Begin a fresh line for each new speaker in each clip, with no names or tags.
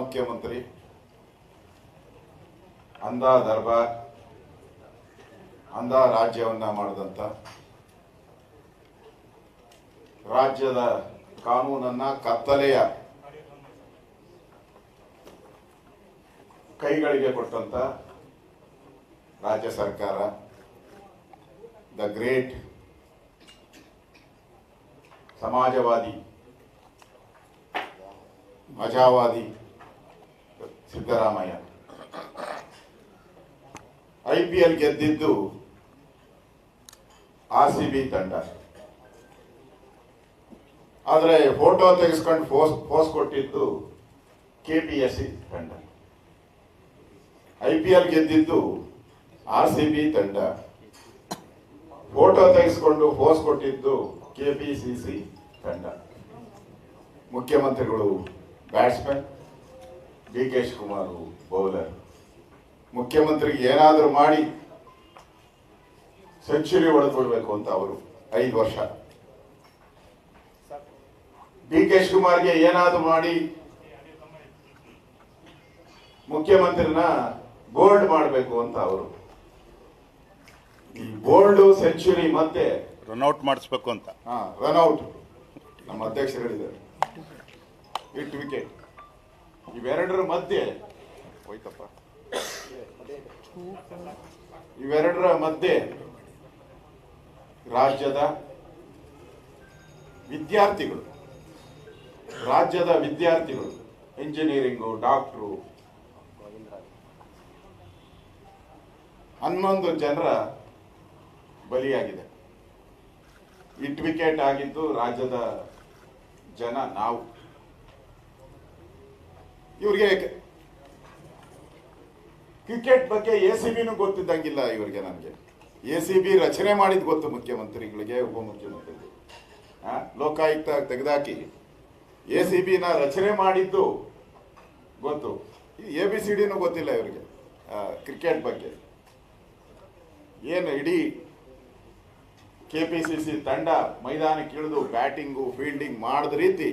ಮುಖ್ಯಮಂತ್ರಿ ಅಂದ ದರ್ಬಾರ್, ಅಂದ ರಾಜ್ಯವನ್ನ ಮಾಡಿದಂತ ರಾಜ್ಯದ ಕಾನೂನನ್ನ ಕತ್ತಲೆಯ ಕೈಗಳಿಗೆ ಕೊಟ್ಟಂತ ರಾಜ್ಯ ಸರ್ಕಾರ, ದ ಗ್ರೇಟ್ ಸಮಾಜವಾದಿ, ಮಜಾವಾದಿ ಸಿದ್ದರಾಮಯ್ಯ. ಐ ಪಿ ಎಲ್ ಗೆದ್ದಿದ್ದು ಆರ್ ಸಿ ಬಿ ತಂಡ. ಆದರೆ ಫೋಟೋ ತೆಗೆಸ್ಕೊಂಡು ಫೋಸ್ ಫೋಸ್ ಕೊಟ್ಟಿದ್ದು ಕೆ ಪಿ ಎಸ್ ಸಿ ತಂಡ. ಐ ಪಿ ಎಲ್ ಗೆದ್ದಿದ್ದು ಆರ್ ಸಿ ಬಿ ತಂಡ. ಫೋಟೋ ತೆಗೆಸ್ಕೊಂಡು ಫೋಸ್ ಕೊಟ್ಟಿದ್ದು ಕೆ ಪಿ ಸಿ ಸಿ ತಂಡ. ಮುಖ್ಯಮಂತ್ರಿಗಳು batsman D K Shivakumar bowler. ಮುಖ್ಯಮಂತ್ರಿಗೆ ಏನಾದರೂ ಮಾಡಿ ಸೆಂಚುರಿ ಒಳಗೊಳ್ಬೇಕು ಅಂತ ಅವರು ಐದು ವರ್ಷ. ಡಿ ಕೆ ಶಿವಕುಮಾರ್ಗೆ ಏನಾದರೂ ಮಾಡಿ ಮುಖ್ಯಮಂತ್ರಿನ ಬೋಲ್ಡ್ ಮಾಡಬೇಕು ಅಂತ ಅವರು. ಈ ಬೋಲ್ಡ್ ಸೆಂಚುರಿ ಮತ್ತೆ
ರನ್ಔಟ್ ಮಾಡಿಸ್ಬೇಕು ಅಂತ.
ಹಾ ರನ್ಔಟ್ ನಮ್ಮ ಅಧ್ಯಕ್ಷರು ಹೇಳಿದ್ದಾರೆ ಇಟ್ ವಿಕೆಟ್ ಇವೆರಡರ ಮಧ್ಯೆ. ಹೋಯ್ತಪ್ಪ. ಇವೆರಡರ ಮಧ್ಯೆ ರಾಜ್ಯದ ವಿದ್ಯಾರ್ಥಿಗಳು ರಾಜ್ಯದ ವಿದ್ಯಾರ್ಥಿಗಳು ಇಂಜಿನಿಯರಿಂಗು ಡಾಕ್ಟ್ರು ಹನ್ನೊಂದು ಜನರ ಬಲಿಯಾಗಿದೆ. ಇಟ್ ವಿಕೆಟ್ ಆಗಿದ್ದು ರಾಜ್ಯದ ಜನ ನಾವು. ಇವ್ರಿಗೆ ಕ್ರಿಕೆಟ್ ಬಗ್ಗೆ ಎ ಸಿ ಬಿನೂ ಗೊತ್ತಿದ್ದಂಗಿಲ್ಲ ಇವರಿಗೆ ನನಗೆ ಎ ಸಿ ಬಿ ರಚನೆ ಮಾಡಿದ್ದು ಗೊತ್ತು ಮುಖ್ಯಮಂತ್ರಿಗಳಿಗೆ ಉಪಮುಖ್ಯಮಂತ್ರಿಗಳಿಗೆ ಲೋಕಾಯುಕ್ತ ತೆಗೆದಾಕಿ ಎ ಸಿ ಬಿನ ರಚನೆ ಮಾಡಿದ್ದು ಗೊತ್ತು. ಎ ಬಿ ಸಿ ಡಿನೂ ಗೊತ್ತಿಲ್ಲ ಇವರಿಗೆ ಕ್ರಿಕೆಟ್ ಬಗ್ಗೆ. ಏನು ಇಡೀ ಕೆ ಪಿ ಸಿ ಸಿ ತಂಡ ಮೈದಾನಕ್ಕಿಳಿದು ಬ್ಯಾಟಿಂಗು, ಫೀಲ್ಡಿಂಗ್ ಮಾಡಿದ ರೀತಿ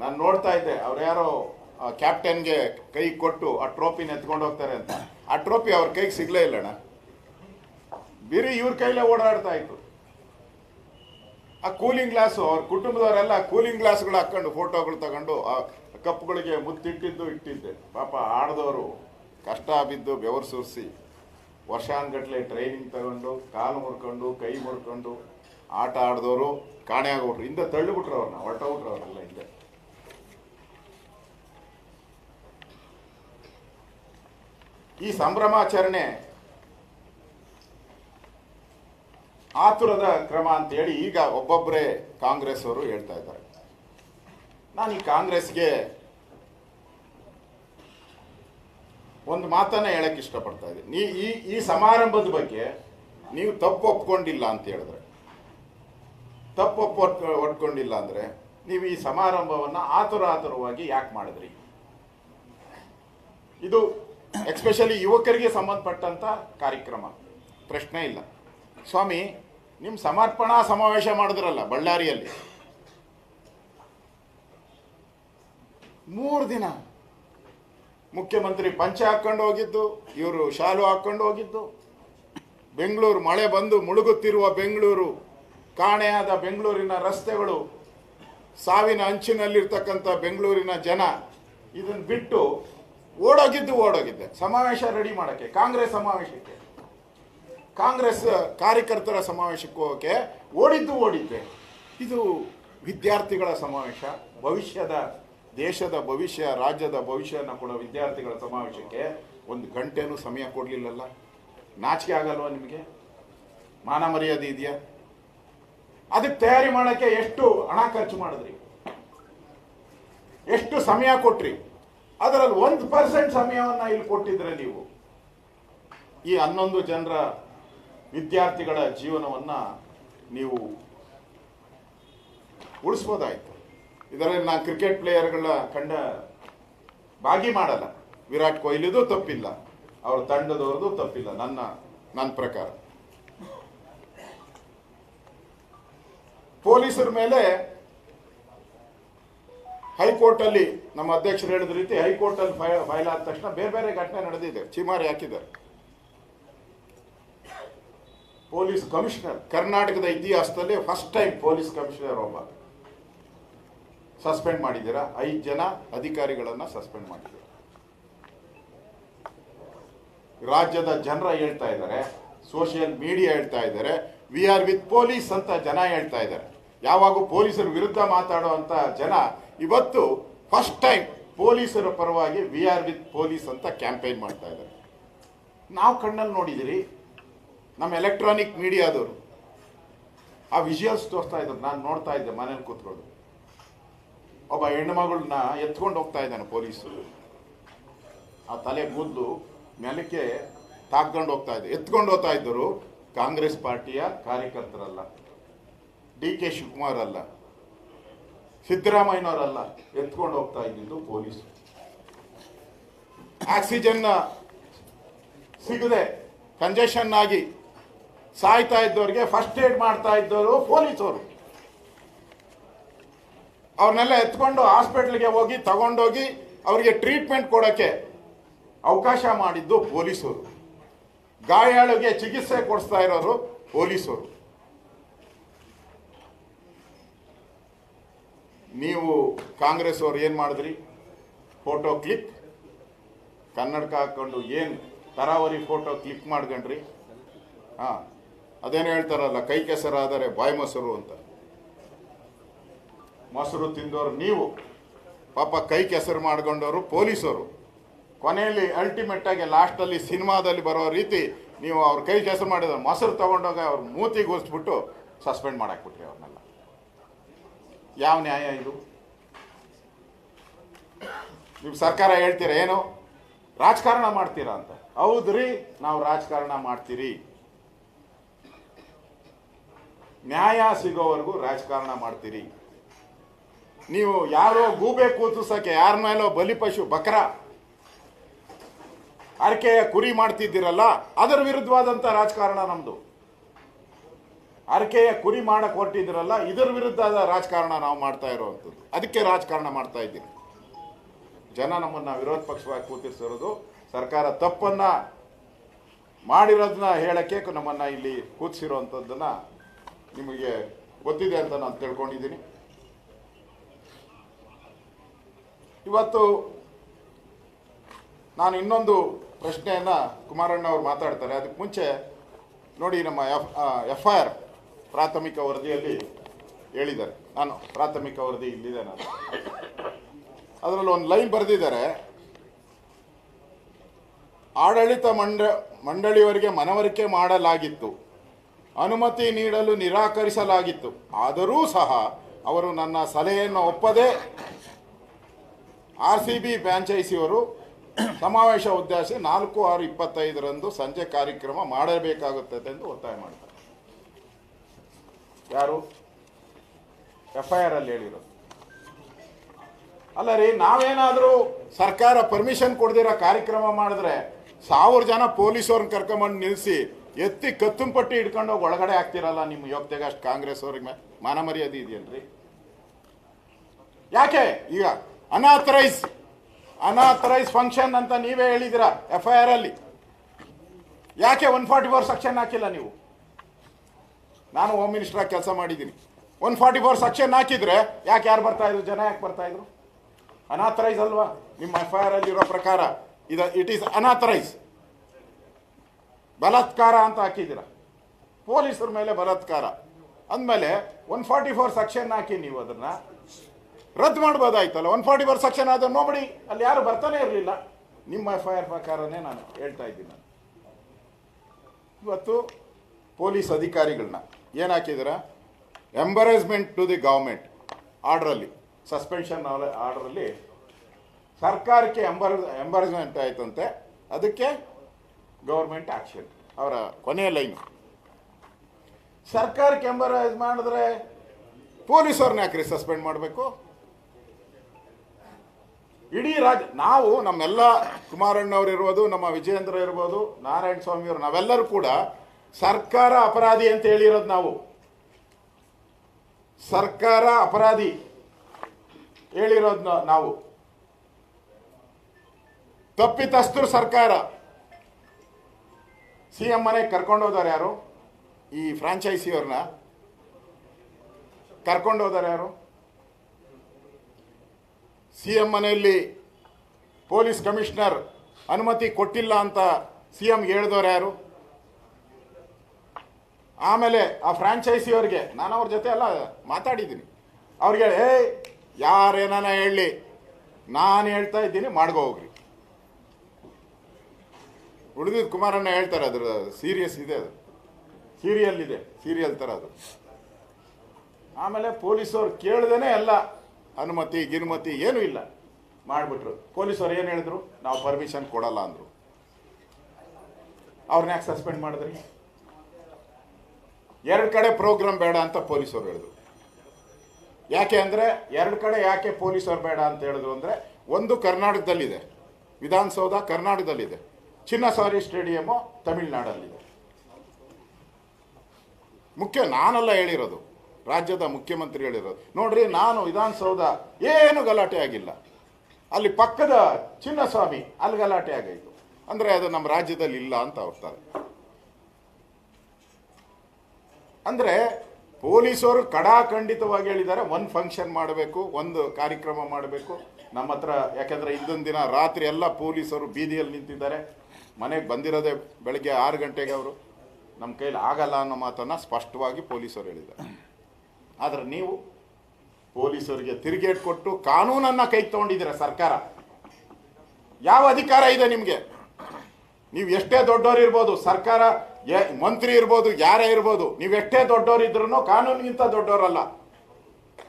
ನಾನು ನೋಡ್ತಾ ಇದ್ದೆ. ಅವ್ರು ಯಾರೋ ಕ್ಯಾಪ್ಟನ್ಗೆ ಕೈ ಕೊಟ್ಟು ಆ ಟ್ರೋಫಿನ ಎತ್ಕೊಂಡು ಹೋಗ್ತಾರೆ ಅಂತ. ಆ ಟ್ರೋಫಿ ಅವ್ರ ಕೈಗೆ ಸಿಗ್ಲೇ ಇಲ್ಲಣ್ಣ ಬಿರಿ ಇವ್ರ ಕೈಲೇ ಓಡಾಡ್ತಾ ಇತ್ತು. ಆ ಕೂಲಿಂಗ್ ಗ್ಲಾಸು, ಅವ್ರ ಕುಟುಂಬದವರೆಲ್ಲ ಕೂಲಿಂಗ್ ಗ್ಲಾಸ್ಗಳು ಹಾಕೊಂಡು ಫೋಟೋಗಳು ತಗೊಂಡು ಆ ಕಪ್ಗಳಿಗೆ ಮುತ್ತಿಟ್ಟಿದ್ದು ಇಟ್ಟಿದ್ದೆ. ಪಾಪ ಆಡದವರು ಕಷ್ಟ ಬಿದ್ದು ಬೆವರು ಸುರಿಸಿ ವರ್ಷಾನ್ಗಟ್ಲೆ ಟ್ರೈನಿಂಗ್ ತಗೊಂಡು, ಕಾಲು ಮುರ್ಕೊಂಡು, ಕೈ ಮುರ್ಕೊಂಡು ಆಟ ಆಡಿದವರು ಕಾಣೆ ಇಂದ ಹಿಂದೆ ತಳ್ಳಿಬಿಟ್ರು ಅವ್ರನ್ನ, ಹೊರಟೋಗ್ಬಿಟ್ರು ಅವರೆಲ್ಲ ಹಿಂದೆ. ಈ ಸಂಭ್ರಮಾಚರಣೆ ಆತುರದ ಕ್ರಮ ಅಂತೇಳಿ ಈಗ ಒಬ್ಬೊಬ್ಬರೇ ಕಾಂಗ್ರೆಸ್ ಅವರು ಹೇಳ್ತಾ ಇದ್ದಾರೆ. ನಾನು ಈ ಕಾಂಗ್ರೆಸ್ಗೆ ಒಂದು ಮಾತನ್ನ ಹೇಳಕ್ಕೆ ಇಷ್ಟಪಡ್ತಾ ಇದ್ದೀನಿ. ನೀ ಈ ಈ ಸಮಾರಂಭದ ಬಗ್ಗೆ ನೀವು ತಪ್ಪು ಒಪ್ಕೊಂಡಿಲ್ಲ ಅಂತ ಹೇಳಿದ್ರೆ, ತಪ್ಪು ಒಪ್ಪ ಒಟ್ಕೊಂಡಿಲ್ಲ ಅಂದ್ರೆ ನೀವು ಈ ಸಮಾರಂಭವನ್ನ ಆತುರ ಆತುರವಾಗಿ ಯಾಕೆ ಮಾಡಿದ್ರಿ? ಇದು ಎಕ್ಸ್ಪೆಷಲಿ ಯುವಕರಿಗೆ ಸಂಬಂಧಪಟ್ಟಂತ ಕಾರ್ಯಕ್ರಮ. ಪ್ರಶ್ನೆ ಇಲ್ಲ. ಸ್ವಾಮಿ ನಿಮ್ಮ ಸಮರ್ಪಣಾ ಸಮಾವೇಶ ಮಾಡಿದ್ರಲ್ಲ ಬಳ್ಳಾರಿಯಲ್ಲಿ. ಮೂರು ದಿನ ಮುಖ್ಯಮಂತ್ರಿ ಪಂಚೆ ಹಾಕ್ಕೊಂಡು ಹೋಗಿದ್ದು, ಇವರು ಶಾಲು ಹಾಕೊಂಡು ಹೋಗಿದ್ದು. ಬೆಂಗಳೂರು ಮಳೆ ಬಂದು ಮುಳುಗುತ್ತಿರುವ ಬೆಂಗಳೂರು, ಕಾಣೆಯಾದ ಬೆಂಗಳೂರಿನ ರಸ್ತೆಗಳು, ಸಾವಿನ ಅಂಚಿನಲ್ಲಿರ್ತಕ್ಕಂಥ ಬೆಂಗಳೂರಿನ ಜನ ಇದನ್ನು ಬಿಟ್ಟು ಓಡೋಗಿದ್ದು ಓಡೋಗಿದ್ದೆ ಸಮಾವೇಶ ರೆಡಿ ಮಾಡೋಕ್ಕೆ, ಕಾಂಗ್ರೆಸ್ ಸಮಾವೇಶಕ್ಕೆ. ಕಾಂಗ್ರೆಸ್ ಕಾರ್ಯಕರ್ತರ ಸಮಾವೇಶಕ್ಕೆ ಹೋಗೋಕ್ಕೆ ಓಡಿದ್ದು ಓಡಿದ್ದೆ. ಇದು ವಿದ್ಯಾರ್ಥಿಗಳ ಸಮಾವೇಶ, ಭವಿಷ್ಯದ ದೇಶದ ಭವಿಷ್ಯ, ರಾಜ್ಯದ ಭವಿಷ್ಯನ ಕೊಡೋ ವಿದ್ಯಾರ್ಥಿಗಳ ಸಮಾವೇಶಕ್ಕೆ ಒಂದು ಗಂಟೆನೂ ಸಮಯ ಕೊಡಲಿಲ್ಲಲ್ಲ. ನಾಚಿಕೆ ಆಗಲ್ವಾ ನಿಮಗೆ? ಮಾನ ಮರ್ಯಾದೆ ಇದೆಯಾ? ಅದಕ್ಕೆ ತಯಾರಿ ಮಾಡೋಕ್ಕೆ ಎಷ್ಟು ಹಣ ಖರ್ಚು ಮಾಡಿದ್ರಿ? ಎಷ್ಟು ಸಮಯ ಕೊಟ್ರಿ? ಅದರಲ್ಲಿ ಒಂದು ಪರ್ಸೆಂಟ್ ಸಮಯವನ್ನ ಇಲ್ಲಿ ಕೊಟ್ಟಿದ್ರೆ ನೀವು ಈ ಹನ್ನೊಂದು ಜನರ ವಿದ್ಯಾರ್ಥಿಗಳ ಜೀವನವನ್ನ ನೀವು ಉಳಿಸ್ಬೋದಾಯ್ತು. ಇದರಲ್ಲಿ ನಾನು ಕ್ರಿಕೆಟ್ ಪ್ಲೇಯರ್ಗಳ ಕಂಡ ಭಾಗಿ ಮಾಡಲ್ಲ. ವಿರಾಟ್ ಕೊಹ್ಲಿದು ತಪ್ಪಿಲ್ಲ. ಅವ್ರ ತಂಡದವ್ರದ್ದು ತಪ್ಪಿಲ್ಲ. ನನ್ನ ನನ್ನ ಪ್ರಕಾರ. ಪೊಲೀಸರ ಮೇಲೆ ಹೈಕೋರ್ಟಲ್ಲಿ ನಮ್ಮ ಅಧ್ಯಕ್ಷರು ಹೇಳಿದ ರೀತಿ ಹೈಕೋರ್ಟಲ್ಲಿ ಫೈಲ್ ಫೈಲ್ ಆದ ತಕ್ಷಣ ಬೇರೆ ಬೇರೆ ಘಟನೆ ನಡೆದಿದೆ. ಚಿಮಾರಿ ಹಾಕಿದ್ದಾರೆ. ಪೊಲೀಸ್ ಕಮಿಷನರ್ ಕರ್ನಾಟಕದ ಇತಿಹಾಸದಲ್ಲಿ ಫಸ್ಟ್ ಟೈಮ್ ಪೊಲೀಸ್ ಕಮಿಷನರ್ ಒಬ್ಬ. ಸಸ್ಪೆಂಡ್ ಮಾಡಿದ್ದೀರಾ? ಐದು ಜನ ಅಧಿಕಾರಿಗಳನ್ನು ಸಸ್ಪೆಂಡ್ ಮಾಡಿದ್ದೀರಾ? ರಾಜ್ಯದ ಜನರ ಹೇಳ್ತಾ ಇದ್ದಾರೆ ಸೋಷಿಯಲ್ ಮೀಡಿಯಾ ಹೇಳ್ತಾ ಇದ್ದಾರೆ ವಿ ಆರ್ ವಿತ್ ಪೊಲೀಸ್ ಅಂತ ಜನ ಹೇಳ್ತಾ ಇದ್ದಾರೆ. ಯಾವಾಗ ಪೊಲೀಸರ ವಿರುದ್ಧ ಮಾತಾಡುವಂತ ಜನ ಇವತ್ತು ಫಸ್ಟ್ ಟೈಮ್ ಪೊಲೀಸರ ಪರವಾಗಿ ವಿ ಆರ್ ವಿತ್ ಪೊಲೀಸ್ ಅಂತ ಕ್ಯಾಂಪೇನ್ ಮಾಡ್ತಾ ಇದ್ದಾರೆ. ನಾವು ಕಣ್ಣಲ್ಲಿ ನೋಡಿದಿರಿ ನಮ್ಮ ಎಲೆಕ್ಟ್ರಾನಿಕ್ ಮೀಡಿಯಾದವರು ಆ ವಿಜುವಲ್ಸ್ ತೋರಿಸ್ತಾ ಇದ್ರು, ನಾನು ನೋಡ್ತಾ ಇದ್ದೆ, ಮನೇಲಿ ಕೂತ್ಕೊಂಡು ಒಬ್ಬ ಹೆಣ್ಣುಮಗಳನ್ನ ಎತ್ಕೊಂಡು ಹೋಗ್ತಾ ಇದ್ದಾನೆ ಪೊಲೀಸರು ಆ ತಲೆ ಕೂದಲು ನೆಲಕ್ಕೆ ತಾಕ್ಕೊಂಡು ಹೋಗ್ತಾ ಇದ್ದೆ. ಎತ್ಕೊಂಡು ಹೋಗ್ತಾ ಇದ್ದರು, ಕಾಂಗ್ರೆಸ್ ಪಾರ್ಟಿಯ ಕಾರ್ಯಕರ್ತರಲ್ಲ, ಡಿ ಕೆ ಶಿವಕುಮಾರ್ ಅಲ್ಲ. ಸಿದ್ದರಾಮಯ್ಯನವರಲ್ಲ, ಎತ್ಕೊಂಡು ಹೋಗ್ತಾ ಇದ್ದಿದ್ದು ಪೊಲೀಸ್ ಆಕ್ಸಿಜನ್ ಸಿಗದೆ ಕಂಜೆಷನ್ ಆಗಿ ಸಾಯ್ತಾ ಇದ್ದವ್ರಿಗೆ ಫಸ್ಟ್ ಏಡ್ ಮಾಡ್ತಾ ಇದ್ದವರು ಪೊಲೀಸರು. ಅವ್ರನ್ನೆಲ್ಲ ಎತ್ಕೊಂಡು ಹಾಸ್ಪಿಟ್ಲಿಗೆ ಹೋಗಿ, ತಗೊಂಡೋಗಿ ಅವರಿಗೆ ಟ್ರೀಟ್ಮೆಂಟ್ ಕೊಡೋಕ್ಕೆ ಅವಕಾಶ ಮಾಡಿದ್ದು ಪೊಲೀಸರು. ಗಾಯಾಳಿಗೆ ಚಿಕಿತ್ಸೆ ಕೊಡಿಸ್ತಾ ಇರೋರು ಪೊಲೀಸರು. ನೀವು ಕಾಂಗ್ರೆಸ್ ಅವ್ರು ಏನು ಮಾಡಿದ್ರಿ? ಫೋಟೋ ಕ್ಲಿಕ್ ಕನ್ನಡಕ ಹಾಕೊಂಡು ಏನು ತರಾವರಿ ಫೋಟೋ ಕ್ಲಿಕ್ ಮಾಡ್ಕೊಂಡ್ರಿ? ಹಾಂ, ಅದೇನು ಹೇಳ್ತಾರಲ್ಲ, ಕೈ ಕೆಸರಾದರೆ ಬಾಯಿ ಮೊಸರು ಅಂತ. ಮೊಸರು ತಿಂದವರು ನೀವು. ಪಾಪ ಕೈ ಕೆಸರು ಮಾಡ್ಕೊಂಡವರು ಪೊಲೀಸರು. ಕೊನೆಯಲ್ಲಿ ಅಲ್ಟಿಮೇಟ್ ಆಗಿ ಲಾಸ್ಟಲ್ಲಿ ಸಿನಿಮಾದಲ್ಲಿ ಬರೋ ರೀತಿ ನೀವು ಅವ್ರ ಕೈ ಕೆಸರು ಮಾಡಿದ್ರೆ ಮೊಸರು ತಗೊಂಡೋಗ ಅವ್ರ ಮೂತಿಗೆ ಉಸ್ಬಿಟ್ಟು ಸಸ್ಪೆಂಡ್ ಮಾಡಾಕ್ಬಿಟ್ರಿ ಅವ್ರನ್ನೆಲ್ಲ ಯಾವ ನ್ಯಾಯ ಇದು? ನೀವು ಸರ್ಕಾರ ಹೇಳ್ತೀರಾ, ಏನು? ರಾಜಕಾರಣ ಮಾಡ್ತೀರಾ ಅಂತ. ಹೌದ್ರಿ ನಾವು ರಾಜಕಾರಣ ಮಾಡ್ತೀರಿ. ನ್ಯಾಯ ಸಿಗೋವರೆಗೂ ರಾಜಕಾರಣ ಮಾಡ್ತೀರಿ. ನೀವು ಯಾರೋ ಗೂಬೆ ಕೂತಿಸಕ್ಕೆ ಯಾರ ಮೇಲೋ ಬಲಿಪಶು ಬಕ್ರ? ಅರಕೆಯ ಕುರಿ ಮಾಡ್ತಿದ್ದೀರಲ್ಲ, ಅದರ ವಿರುದ್ಧವಾದಂಥ ರಾಜಕಾರಣ ನಮ್ಮದು ಅರಕೆಯ ಕುರಿ ಮಾಡಕ್ ಹೊರಟಿದ್ರಲ್ಲ ಇದರ ವಿರುದ್ಧ ರಾಜಕಾರಣ ನಾವು ಮಾಡ್ತಾ ಇರುವಂಥದ್ದು. ಅದಕ್ಕೆ ರಾಜಕಾರಣ ಮಾಡ್ತಾ ಇದ್ದೀರಿ. ಜನ ನಮ್ಮನ್ನ ವಿರೋಧ ಪಕ್ಷವಾಗಿ ಕೂತಿಸಿರೋದು, ಸರ್ಕಾರ ತಪ್ಪನ್ನ ಮಾಡಿರೋದನ್ನ ಹೇಳಕ್ಕೆ ನಮ್ಮನ್ನ ಇಲ್ಲಿ ಕೂತಿಸಿರುವಂಥದ್ದನ್ನ ನಿಮಗೆ ಗೊತ್ತಿದೆ ಅಂತ ನಾನು ತಿಳ್ಕೊಂಡಿದ್ದೀನಿ. ಇವತ್ತು ನಾನು ಇನ್ನೊಂದು ಪ್ರಶ್ನೆಯನ್ನು ಕುಮಾರಣ್ಣ ಅವರು ಮಾತಾಡ್ತಾರೆ. ಅದಕ್ಕೆ ಮುಂಚೆ ನೋಡಿ ನಮ್ಮ ಎಫ್ ಎಫ್ ಐ ಆರ್ ಪ್ರಾಥಮಿಕ ವರದಿಯಲ್ಲಿ ಹೇಳಿದ್ದಾರೆ. ನಾನು ಪ್ರಾಥಮಿಕ ವರದಿ ಇಲ್ಲಿದೆ ನಾನು. ಅದರಲ್ಲಿ ಒಂದು ಲೈನ್ ಬರೆದಿದ್ದಾರೆ. ಆಡಳಿತ ಮಂಡ, ಮಂಡಳಿಯವರಿಗೆ ಮನವರಿಕೆ ಮಾಡಲಾಗಿತ್ತು. ಅನುಮತಿ ನೀಡಲು ನಿರಾಕರಿಸಲಾಗಿತ್ತು. ಆದರೂ ಸಹ ಅವರು ನನ್ನ ಸಲಹೆಯನ್ನು ಒಪ್ಪದೆ ಆರ್ ಸಿ ಬಿ ಫ್ರಾಂಚೈಸಿಯವರು ಸಮಾವೇಶ ಉದ್ದೇಶಿಸಿ ನಾಲ್ಕು ಆರು ಇಪ್ಪತ್ತೈದರಂದು ಸಂಜೆ ಕಾರ್ಯಕ್ರಮ ಮಾಡಬೇಕಾಗುತ್ತದೆ ಎಂದು ಒತ್ತಾಯ ಮಾಡ್ತಾರೆ ಯಾರು? ಎಫ್ ಐ ಆರ್ ಅಲ್ಲಿ ಹೇಳಿರೋದು. ಅಲ್ಲ ರೀ, ನಾವೇನಾದರೂ ಸರ್ಕಾರ ಪರ್ಮಿಷನ್ ಕೊಡ್ದಿರೋ ಕಾರ್ಯಕ್ರಮ ಮಾಡಿದ್ರೆ ಸಾವಿರ ಜನ ಪೊಲೀಸವ್ರನ್ನ ಕರ್ಕೊಂಬಂದು ನಿಲ್ಲಿಸಿ ಎತ್ತಿ ಕತ್ತುಂ ಪಟ್ಟಿ ಹಿಡ್ಕೊಂಡು ಹೋಗಿ ಒಳಗಡೆ ಹಾಕ್ತಿರಲ್ಲ ನಿಮ್ಮ ಯೋಗ್ಯತೆಗೆ ಅಷ್ಟು ಕಾಂಗ್ರೆಸ್ ಅವ್ರಿಗೆ ಮಾನಮರ್ಯಾದೆ ಮಾನ ಮರ್ಯಾದೆ ಇದೆಯಲ್ರಿ? ಯಾಕೆ? ಈಗ ಅನಾಥರೈಸ್ ಅನಾಥರೈಸ್ ಫಂಕ್ಷನ್ ಅಂತ ನೀವೇ ಹೇಳಿದಿರಾ ಎಫ್ ಐ ಆರ್ ಅಲ್ಲಿ? ಯಾಕೆ ಒನ್ ಫಾರ್ಟಿ ಫೋರ್ ಸೆಕ್ಷನ್ ಹಾಕಿಲ್ಲ ನೀವು? ನಾನು ಹೋಮ್ ಮಿನಿಸ್ಟರ್ ಆಗಿ ಕೆಲಸ ಮಾಡಿದ್ದೀನಿ. ಒನ್ ಫಾರ್ಟಿ ಫೋರ್ ಸೆಕ್ಷನ್ ಹಾಕಿದ್ರೆ ಯಾಕೆ ಯಾರು ಬರ್ತಾ ಇದ್ರು? ಜನ ಯಾಕೆ ಬರ್ತಾ ಇದ್ರು? ಅನಾಥರೈಸ್ ಅಲ್ವಾ? ನಿಮ್ಮ ಎಫ್ ಐ ಆರ್ ಅಲ್ಲಿರೋ ಪ್ರಕಾರ. ಇದು ಇಟ್ ಈಸ್ ಅನಾಥರೈಸ್ ಬಲಾತ್ಕಾರ ಅಂತ ಹಾಕಿದ್ದೀರ? ಪೊಲೀಸರ ಮೇಲೆ ಬಲಾತ್ಕಾರ. ಅಂದಮೇಲೆ ಒನ್ ಫಾರ್ಟಿ ಫೋರ್ ಸೆಕ್ಷನ್ ಹಾಕಿ ನೀವು ಅದನ್ನ ರದ್ದು ಮಾಡ್ಬೋದಾಯ್ತಲ್ಲ? ಒನ್ ಫಾರ್ಟಿ ಫೋರ್ ಸೆಕ್ಷನ್ ಆದ್ರೆ ನೋಡಿ ಅಲ್ಲಿ ಯಾರು ಬರ್ತಾನೆ ಇರಲಿಲ್ಲ. ನಿಮ್ಮ ಎಫ್ ಐ ಆರ್ ಪ್ರಕಾರನೇ ನಾನು ಹೇಳ್ತಾ ಇದ್ದೀನಿ. ಇವತ್ತು ಪೊಲೀಸ್ ಅಧಿಕಾರಿಗಳನ್ನ ಏನು ಹಾಕಿದ್ದೀರಾ? ಎಂಬರೇಸ್ಮೆಂಟ್ ಟು ದಿ ಗೌರ್ಮೆಂಟ್ ಆರ್ಡ್ರಲ್ಲಿ ಸಸ್ಪೆನ್ಷನ್ ಆರ್ಡ್ರಲ್ಲಿ ಸರ್ಕಾರಕ್ಕೆ ಎಂಬರ್ ಎಂಬರೇಸ್ಮೆಂಟ್ ಆಯ್ತಂತೆ. ಅದಕ್ಕೆ ಗೌರ್ಮೆಂಟ್ ಆಕ್ಷನ್ ಅವರ ಕೊನೆಯ ಲೈನ್ ಸರ್ಕಾರಕ್ಕೆ ಎಂಬರೈಸ್ ಮಾಡಿದ್ರೆ ಪೊಲೀಸವ್ರನ್ನ ಯಾಕ್ರಿ ಸಸ್ಪೆಂಡ್ ಮಾಡಬೇಕು? ಇಡೀ ರಾಜ್ಯ, ನಾವು ನಮ್ಮೆಲ್ಲ ಕುಮಾರಣ್ಣವ್ರು ಇರ್ಬೋದು, ನಮ್ಮ ವಿಜಯೇಂದ್ರ ಇರ್ಬೋದು, ನಾರಾಯಣ ಸ್ವಾಮಿಯವರು ನಾವೆಲ್ಲರೂ ಕೂಡ ಸರ್ಕಾರ ಅಪರಾಧಿ ಅಂತ ಹೇಳಿರೋದು ನಾವು. ಸರ್ಕಾರ ಅಪರಾಧಿ ಹೇಳಿರೋದು ನಾವು. ತಪ್ಪಿತಸ್ಥರು ಸರ್ಕಾರ. ಸಿ ಎಂ ಮನೆಗೆ ಕರ್ಕೊಂಡೋದಾರೆ ಯಾರು? ಈ ಫ್ರಾಂಚೈಸಿಯವ್ರನ್ನ ಕರ್ಕೊಂಡೋದಾರೆ ಯಾರು? ಸಿ ಎಂ ಮನೆಯಲ್ಲಿ ಪೊಲೀಸ್ ಕಮಿಷನರ್ ಅನುಮತಿ ಕೊಟ್ಟಿಲ್ಲ ಅಂತ ಸಿ ಎಂ ಹೇಳಿದವ್ರು ಯಾರು? ಆಮೇಲೆ ಆ ಫ್ರಾಂಚೈಸಿ ಅವ್ರಿಗೆ ನಾನು ಅವ್ರ ಜೊತೆ ಎಲ್ಲ ಮಾತಾಡಿದ್ದೀನಿ. ಅವ್ರಿಗೆ ಏಯ್ ಯಾರೇನ ಹೇಳಿ, ನಾನು ಹೇಳ್ತಾ ಇದ್ದೀನಿ ಮಾಡ್ಕೋ ಹೋಗ್ರಿ. ಉಳಿದಿದ್ದು ಕುಮಾರಣ್ಣ ಹೇಳ್ತಾರೆ ಅದ್ರ ಸೀರಿಯಸ್ ಇದೆ ಅದು. ಸೀರಿಯಲ್ ಇದೆ ಸೀರಿಯಲ್ ಥರ ಅದು. ಆಮೇಲೆ ಪೊಲೀಸವ್ರು ಕೇಳ್ದೇನೆ ಎಲ್ಲ, ಅನುಮತಿ, ಗಿನುಮತಿ ಏನೂ ಇಲ್ಲ. ಮಾಡಿಬಿಟ್ರು. ಪೊಲೀಸವ್ರು ಏನು ಹೇಳಿದ್ರು? ನಾವು ಪರ್ಮಿಷನ್ ಕೊಡಲ್ಲ ಅಂದರು. ಅವ್ರನ್ನ ಯಾಕೆ ಸಸ್ಪೆಂಡ್ ಮಾಡಿದ್ರಿ? ಎರಡು ಕಡೆ ಪ್ರೋಗ್ರಾಮ್ ಬೇಡ ಅಂತ ಪೊಲೀಸರು ಹೇಳಿದ್ರು. ಯಾಕೆ ಅಂದರೆ ಎರಡು ಕಡೆ ಯಾಕೆ ಪೊಲೀಸರು ಬೇಡ ಅಂತ ಹೇಳಿದ್ರು ಅಂದರೆ ಒಂದು ಕರ್ನಾಟಕದಲ್ಲಿದೆ, ವಿಧಾನಸೌಧ ಕರ್ನಾಟಕದಲ್ಲಿದೆ ಚಿನ್ನಸ್ವಾರಿ ಸ್ಟೇಡಿಯಮ್ಮು ತಮಿಳ್ನಾಡಲ್ಲಿದೆ. ಮುಖ್ಯ ನಾನೆಲ್ಲ ಹೇಳಿರೋದು, ರಾಜ್ಯದ ಮುಖ್ಯಮಂತ್ರಿ ಹೇಳಿರೋದು. ನೋಡ್ರಿ, ನಾನು ವಿಧಾನಸೌಧ ಏನು ಗಲಾಟೆ ಆಗಿಲ್ಲ. ಅಲ್ಲಿ ಪಕ್ಕದ ಚಿನ್ನಸ್ವಾಮಿ ಅಲ್ಲಿ ಗಲಾಟೆ ಆಗಾಯಿತು ಅಂದರೆ ಅದು ನಮ್ಮ ರಾಜ್ಯದಲ್ಲಿ ಇಲ್ಲ ಅಂತ ಹೋಗ್ತಾರೆ ಅಂದರೆ ಪೊಲೀಸರು ಕಡಾಖಂಡಿತವಾಗಿ ಹೇಳಿದ್ದಾರೆ, ಒಂದು ಫಂಕ್ಷನ್ ಮಾಡಬೇಕು, ಒಂದು ಕಾರ್ಯಕ್ರಮ ಮಾಡಬೇಕು. ನಮ್ಮ ಹತ್ರ, ಯಾಕಂದರೆ ಇಂದೊಂದು ದಿನ ರಾತ್ರಿ ಎಲ್ಲ ಪೊಲೀಸರು ಬೀದಿಯಲ್ಲಿ ನಿಂತಿದ್ದಾರೆ. ಮನೆಗೆ ಬಂದಿರೋದೇ ಬೆಳಗ್ಗೆ ಆರು ಗಂಟೆಗೆ ಅವರು. ನಮ್ಮ ಕೈಲಿ ಆಗಲ್ಲ ಅನ್ನೋ ಮಾತನ್ನು ಸ್ಪಷ್ಟವಾಗಿ ಪೊಲೀಸರು ಹೇಳಿದ್ದಾರೆ. ಆದರೆ ನೀವು ಪೊಲೀಸರಿಗೆ ತಿರುಗೇಟ್ ಕೊಟ್ಟು ಕಾನೂನನ್ನು ಕೈ ತಗೊಂಡಿದ್ದೀರ ಸರ್ಕಾರ? ಯಾವ ಅಧಿಕಾರ ಇದೆ ನಿಮಗೆ? ನೀವು ಎಷ್ಟೇ ದೊಡ್ಡವರು ಇರ್ಬೋದು ಸರ್ಕಾರ ಮಂತ್ರಿ ಇರ್ಬೋದು, ಯಾರೇ ಇರ್ಬೋದು, ನೀವು ಎಷ್ಟೇ ದೊಡ್ಡವರು ಇದ್ರೂ ಕಾನೂನಿಗಿಂತ ದೊಡ್ಡವರಲ್ಲ.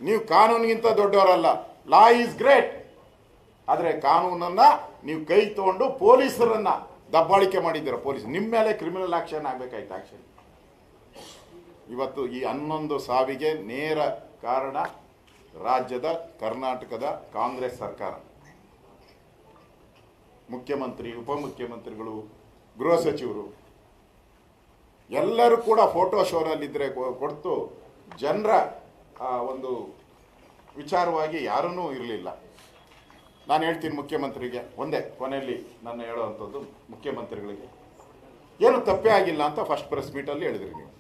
ನೀವು ಕಾನೂನಿಗಿಂತ ದೊಡ್ಡವರಲ್ಲ. ಲಾ ಈಸ್ ಗ್ರೇಟ್ ಆದರೆ ಕಾನೂನನ್ನ ನೀವು ಕೈ ತಗೊಂಡು ಪೊಲೀಸರನ್ನ ದಬ್ಬಾಳಿಕೆ ಮಾಡಿದ್ದೀರ. ಪೊಲೀಸ್ ನಿಮ್ಮ ಮೇಲೆ ಕ್ರಿಮಿನಲ್ ಆಕ್ಷನ್ ಆಗಬೇಕಾಯ್ತು ಆಕ್ಷನ್ ಇವತ್ತು ಈ ಹನ್ನೊಂದು ಸಾವಿಗೆ ನೇರ ಕಾರಣ ರಾಜ್ಯದ, ಕರ್ನಾಟಕದ ಕಾಂಗ್ರೆಸ್ ಸರ್ಕಾರ. ಮುಖ್ಯಮಂತ್ರಿ, ಉಪಮುಖ್ಯಮಂತ್ರಿಗಳು, ಗೃಹ ಸಚಿವರು ಎಲ್ಲರೂ ಕೂಡ ಫೋಟೋ ಶೋನಲ್ಲಿದ್ದರೆ ಕೊಡ್ತು ಜನರ ಒಂದು ವಿಚಾರವಾಗಿ ಯಾರೂ ಇರಲಿಲ್ಲ. ನಾನು ಹೇಳ್ತೀನಿ ಮುಖ್ಯಮಂತ್ರಿಗೆ, ಒಂದೇ ಕೊನೆಯಲ್ಲಿ ನಾನು ಹೇಳುವಂಥದ್ದು ಮುಖ್ಯಮಂತ್ರಿಗಳಿಗೆ. ಏನು ತಪ್ಪೇ ಆಗಿಲ್ಲ ಅಂತ ಫಸ್ಟ್ ಪ್ರೆಸ್ ಮೀಟಲ್ಲಿ ಹೇಳಿದ್ರಿ ನೀವು.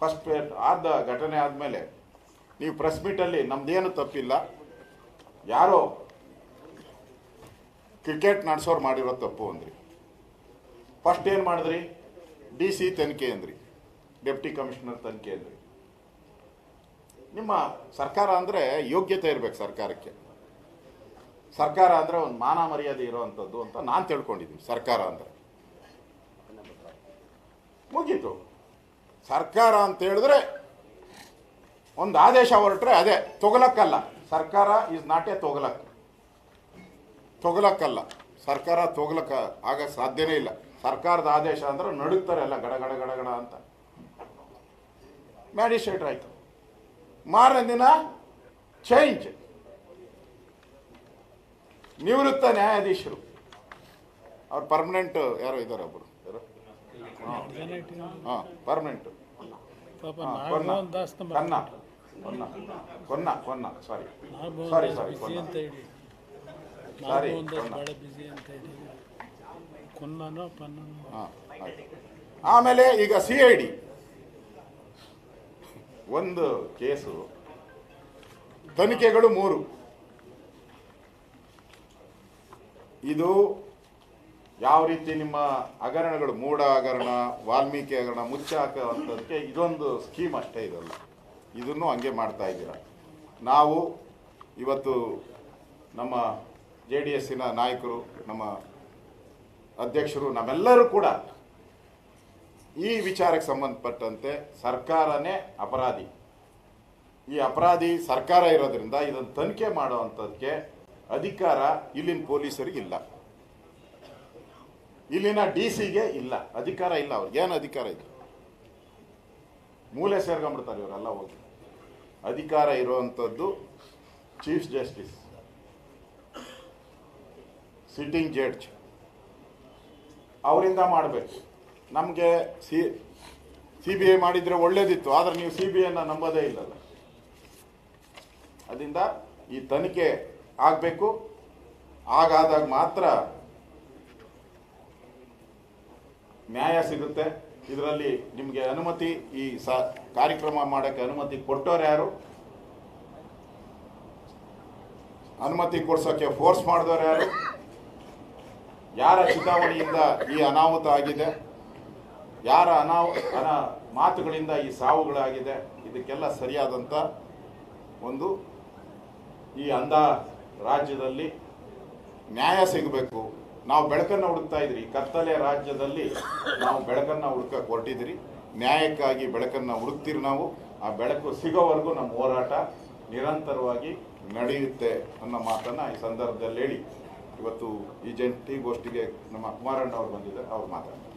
ಫಸ್ಟ್ ಆದ ಘಟನೆ ಆದಮೇಲೆ ನೀವು ಪ್ರೆಸ್ ಮೀಟಲ್ಲಿ ನಮ್ಮದೇನು ತಪ್ಪಿಲ್ಲ. ಯಾರೋ ಕ್ರಿಕೆಟ್ ನಡೆಸೋರು ಮಾಡಿರೋ ತಪ್ಪು ಅಂದ್ರಿ. ಫಸ್ಟ್ ಏನು ಮಾಡಿದ್ರಿ? ಡಿ ಸಿ ತನಿಖೆ ಅಂದ್ರಿ. ಡೆಪ್ಟಿ ಕಮಿಷನರ್ ತನಿಖೆ ಅಂದ್ರಿ ನಿಮ್ಮ ಸರ್ಕಾರ ಅಂದರೆ ಯೋಗ್ಯತೆ ಇರಬೇಕು ಸರ್ಕಾರಕ್ಕೆ. ಸರ್ಕಾರ ಅಂದರೆ ಒಂದು ಮಾನ ಮರ್ಯಾದೆ ಇರೋವಂಥದ್ದು ಅಂತ ನಾನು ತಿಳ್ಕೊಂಡಿದ್ದೀನಿ, ಸರ್ಕಾರ ಅಂದರೆ. ಮುಗೀತು. ಸರ್ಕಾರ ಅಂತ ಹೇಳಿದ್ರೆ ಒಂದು ಆದೇಶ ಹೊರಟ್ರೆ ಅದೇ, ತೊಗಲಕ್ಕಲ್ಲ. ಸರ್ಕಾರ ಈಸ್ ನಾಟ್ ಎ ತೊಗಲಕ್ ತೊಗಲಕ್ಕಲ್ಲ. ಸರ್ಕಾರ ತೊಗಲಕ್ಕ ಆಗ ಸಾಧ್ಯನೇ ಇಲ್ಲ. ಸರ್ಕಾರದ ಆದೇಶ ಅಂದ್ರೆ ನಡುಗ್ತಾರೆ ಎಲ್ಲ ಗಡ ಗಡ ಗಡ ಗಡ ಅಂತ. ಮ್ಯಾಜಿಸ್ಟ್ರೇಟ್ ಆಯಿತು. ಮಾರನೇ ದಿನ ಚೇಂಜ್ ನಿವೃತ್ತ ನ್ಯಾಯಾಧೀಶರು. ಅವ್ರು ಪರ್ಮನೆಂಟ್ ಯಾರೋ ಇದ್ದಾರೆ ಒಬ್ಬರು ಹಾಂ. ಪರ್ಮನೆಂಟ್ ಕೊನ್ನ. ಕೊನ್ನ. ಕೊನ್ನ. ಕೊನ್ನ ಸಾರಿ ಸಾರಿ ಸಾರಿ ಕೊನ್ನ. ಸಾರಿ ಕೊನ್ನ. ಹಾಂ ಆಮೇಲೆ ಈಗ ಸಿ ಐ ಡಿ ಒಂದು ಕೇಸು. ತನಿಖೆಗಳು ಮೂರು. ಇದು ಯಾವ ರೀತಿ ನಿಮ್ಮ ಹಗರಣಗಳು ಮೂಢ ಹಗರಣ ವಾಲ್ಮೀಕಿ ಹಗರಣ ಮುಚ್ಚಾಕ ಹಾಕುವಂಥದ್ದಕ್ಕೆ ಇದೊಂದು ಸ್ಕೀಮ್ ಅಷ್ಟೇ ಇದಲ್ಲ. ಇದನ್ನು ಹಂಗೆ ಮಾಡ್ತಾ ಇದ್ದೀರ. ನಾವು ಇವತ್ತು ನಮ್ಮ ಜೆ ಡಿ ಎಸ್ಸಿನ ನಾಯಕರು ನಮ್ಮ ಅಧ್ಯಕ್ಷರು ನಮ್ಮೆಲ್ಲರೂ ಕೂಡ ಈ ವಿಚಾರಕ್ಕೆ ಸಂಬಂಧಪಟ್ಟಂತೆ ಸರ್ಕಾರನೇ ಅಪರಾಧಿ. ಈ ಅಪರಾಧಿ ಸರ್ಕಾರ ಇರೋದ್ರಿಂದ ಇದನ್ನು ತನಿಖೆ ಮಾಡುವಂಥದ್ದಕ್ಕೆ ಅಧಿಕಾರ ಇಲ್ಲಿನ ಪೊಲೀಸರಿಗೆ ಇಲ್ಲ. ಇಲ್ಲಿನ ಡಿ ಸಿಗೆ ಇಲ್ಲ. ಅಧಿಕಾರ ಇಲ್ಲ ಅವ್ರಿಗೆ. ಏನು ಅಧಿಕಾರ ಇದೆ? ಮೂಲೆ ಸೇರ್ಕೊಂಡ್ಬಿಡ್ತಾರೆ ಇವರೆಲ್ಲ ಹೋಗಿ. ಅಧಿಕಾರ ಇರುವಂಥದ್ದು ಚೀಫ್ ಜಸ್ಟಿಸ್, ಸಿಟ್ಟಿಂಗ್ ಜಡ್ಜ್. ಅವರಿಂದ ಮಾಡಬೇಕು. ನಮಗೆ ಸಿ ಸಿ ಬಿ ಐ ಮಾಡಿದರೆ ಒಳ್ಳೇದಿತ್ತು, ಆದರೆ ನೀವು ಸಿ ಬಿ ಐನ ನಂಬೋದೇ ಇಲ್ಲಲ್ಲ. ಅದರಿಂದ ಈ ತನಿಖೆ ಆಗಬೇಕು. ಹಾಗಾದಾಗ ಮಾತ್ರ ನ್ಯಾಯ ಸಿಗುತ್ತೆ. ಇದರಲ್ಲಿ ನಿಮಗೆ ಅನುಮತಿ, ಈ ಸ, ಕಾರ್ಯಕ್ರಮ ಮಾಡೋಕ್ಕೆ ಅನುಮತಿ ಕೊಟ್ಟವ್ರು ಯಾರು? ಅನುಮತಿ ಕೊಡ್ಸೋಕ್ಕೆ ಫೋರ್ಸ್ ಮಾಡಿದವ್ರು ಯಾರು? ಯಾರ ಚುನಾವಣೆಯಿಂದ ಈ ಅನಾಹುತ ಆಗಿದೆ? ಯಾರ ಅನಾ ಅನ ಮಾತುಗಳಿಂದ ಈ ಸಾವುಗಳಾಗಿದೆ, ಇದಕ್ಕೆಲ್ಲ ಸರಿಯಾದಂಥ ಒಂದು ಈ ಅಂಧ ರಾಜ್ಯದಲ್ಲಿ ನ್ಯಾಯ ಸಿಗಬೇಕು. ನಾವು ಬೆಳಕನ್ನು ಹುಡುಕ್ತಾ ಇದ್ರಿ. ಕತ್ತಲೆ ರಾಜ್ಯದಲ್ಲಿ ನಾವು ಬೆಳಕನ್ನು ಹುಡುಕಕ್ಕೆ ಹೊರಟಿದ್ರಿ. ನ್ಯಾಯಕ್ಕಾಗಿ ಬೆಳಕನ್ನು ಹುಡುಕ್ತೀರಿ ನಾವು. ಆ ಬೆಳಕು ಸಿಗೋವರೆಗೂ ನಮ್ಮ ಹೋರಾಟ ನಿರಂತರವಾಗಿ ನಡೆಯುತ್ತೆ ಅನ್ನೋ ಮಾತನ್ನು ಈ ಸಂದರ್ಭದಲ್ಲಿ ಹೇಳಿ. ಇವತ್ತು ಈ ಜಂಟಿ ಗೋಷ್ಠಿಗೆ ನಮ್ಮ ಕುಮಾರಣ್ಣ ಅವರು ಬಂದಿದ್ದಾರೆ. ಅವ್ರು ಮಾತಾಡ್ತಾರೆ.